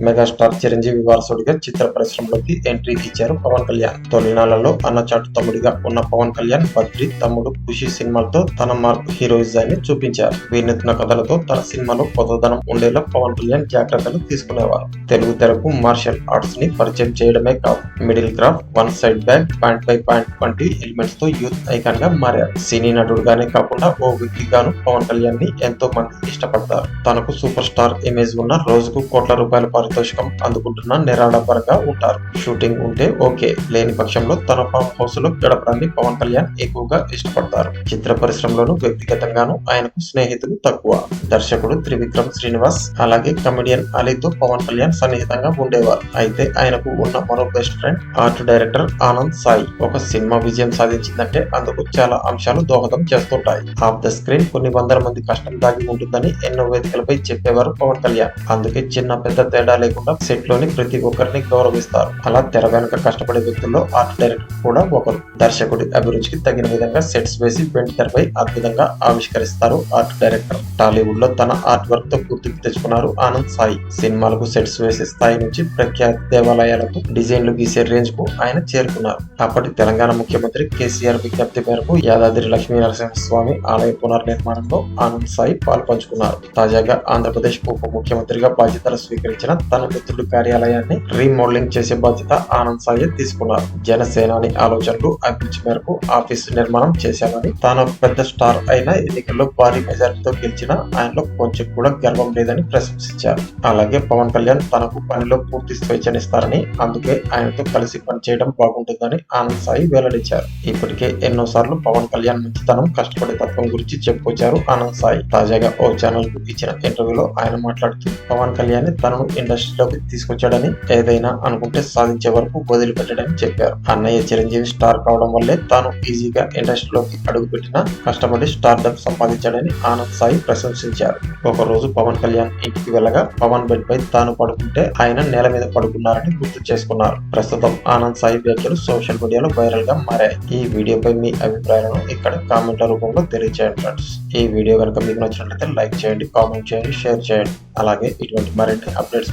Megastar Chiranjeevi వారసుడిగా చిత్ర పరిశ్రమలోకి entry ఇచ్చారు పవన్ కళ్యాణ్. తొలినాళ్ళలో అన్నచాటు తమ్ముడిగా ఉన్న పవన్ కళ్యాణ్ బద్రి తమ్ముడు ఖుషి సినిమాలతో తన మార్క్ హీరోయిజాన్ని చూపించారు. వినూత్న కథలతో తన సినిమాలో కొత్తదనం ఉండేలా పవన్ కళ్యాణ్ జాగ్రత్తలు తీసుకునేవారు. తెలుగు తెరకు మార్షల్ ఆర్ట్స్ని పరిచయం చేయడమే కాదు middle craft one side bag point by point వంటి ఎలిమెంట్స్తో యూత్ ఐకాన్గా మారారు. సినీ నటుడుగానే కాకుండా ఓ వ్యక్తిగాను పవన్ కళ్యాణ్ని ఎంతో మంది ఇష్టపడతారు. తనకు సూపర్ స్టార్ ఇమేజ్ ఉన్న రోజుకు కోట్ల రూపాయల సంతోషం అందుకుంటున్న నిరాడంబరంగా ఉంటారు. షూటింగ్ ఉంటే ఓకే. లేని పక్షంలో తన ఫామ్ హౌస్లో గడపడాన్ని పవన్ కళ్యాణ్ ఎక్కువగా ఇష్టపడతారు. చిత్ర పరిశ్రమలోను వ్యక్తిగతంగాను ఆయనకు స్నేహితులు తక్కువ. దర్శకుడు త్రివిక్రమ్ శ్రీనివాస్ అలాగే కమెడియన్ అలీతో పవన్ కళ్యాణ్ సన్నిహితంగా ఉండేవారు. అయితే ఆయనకు ఉన్న మరో best friend art director Anand Sai. ఒక సినిమా విజయం సాధించిందంటే అందుకు చాలా అంశాలు దోహదం చేస్తుంటాయి. ఆఫ్ ద స్క్రీన్ కొన్ని వందల మంది కష్టం దాగి ఉంటుందని ఎన్నో వేదికలపై చెప్పేవారు పవన్ కళ్యాణ్. అందుకే చిన్న పెద్ద తేడా లేకుండా సెట్లోని ప్రతి ఒక్కరిని గౌరవిస్తారు. అలా తెర వెనుక కష్టపడే వ్యక్తుల్లో ఆర్ట్ డైరెక్టర్ కూడా ఒకరు. దర్శకుడి అభిరుచికి తగిన విధంగా సెట్స్ వేసి వెండి తెరపై అద్భుతంగా ఆవిష్కరిస్తారు ఆర్ట్ డైరెక్టర్. టాలీవుడ్లో తన ఆర్ట్ వర్క్తో గుర్తింపు తెచ్చుకున్నారు ఆనంద్ సాయి. సినిమాలకు సెట్స్ వేసే స్థాయి నుంచి ప్రఖ్యాత దేవాలయాలకు డిజైన్లు గీసే రేంజ్కు ఆయన చేరుకున్నారు. అప్పటి తెలంగాణ ముఖ్యమంత్రి కేసీఆర్ విజ్ఞప్తి మేరకు యాదాద్రి లక్ష్మీ నరసింహస్వామి ఆలయ పునర్నిర్మాణంలో ఆనంద్ సాయి పాల్పంచుకున్నారు తాజాగా ఆంధ్రప్రదేశ్ ఉప ముఖ్యమంత్రిగా బాధ్యతలు స్వీకరించిన తన మిత్రుడి కార్యాలయాన్ని రీమోడలింగ్ చేసే బాధ్యత ఆనంద్ సాయి తీసుకున్నారు. జనసేనాని ఆలోచనలు అభిరుచి మేరకు ఆఫీస్ నిర్మాణం చేశామని తాను పెద్ద స్టార్ అయిన ఎన్నికల్లో భారీ మెజారిటీతో గెలిచిన ఆయనలో కొంచెం కూడా గర్వం లేదని ప్రశంసించారు. అలాగే పవన్ కళ్యాణ్ తనకు పనిలో పూర్తి స్వేచ్ఛనిస్తారని అందుకే ఆయనతో కలిసి పనిచేయడం బాగుంటుందని ఆనంద్ సాయి వెల్లడించారు. ఇప్పటికే ఎన్నో సార్లు పవన్ కళ్యాణ్ మంచితనం కష్టపడే తత్వం గురించి చెప్పుకొచ్చారు ఆనంద్ సాయి. తాజాగా ఓ ఛానల్కు ఇచ్చిన ఇంటర్వ్యూలో ఆయన మాట్లాడుతూ పవన్ కళ్యాణ్ తనను ఇండస్ట్రీలోకి తీసుకొచ్చాడని ఏదైనా అనుకుంటే సాధించే వరకు వదిలిపెట్టడని చెప్పారు. అన్నయ్య చిరంజీవి స్టార్ కావడం వల్లే తాను ఈజీగా ఇండస్ట్రీలోకి అడుగుపెట్టిన కష్టపడి స్టార్డప్ సంపాదించాడని ఆనంద్ సాయి ప్రశంసించారు. ఒక రోజు పవన్ కళ్యాణ్ ఇంటికి వెళ్ళగా పవన్ బెడ్ పై తాను పడుకుంటే ఆయన నేల మీద పడుకున్నారని గుర్తు చేసుకున్నారు. ప్రస్తుతం ఆనంద్ సాయి వ్యాఖ్యలు సోషల్ మీడియాలో వైరల్గా మారాయి. ఈ వీడియోపై మీ అభిప్రాయాలను ఇక్కడ కామెంట్ల రూపంలో తెలియజేయండి ఫ్రెండ్స్. ఈ వీడియో కనుక మీకు నచ్చినట్లయితే లైక్ చేయండి కామెంట్ చేయండి షేర్ చేయండి. అలాగే ఇటువంటి మరిన్ని అప్డేట్స్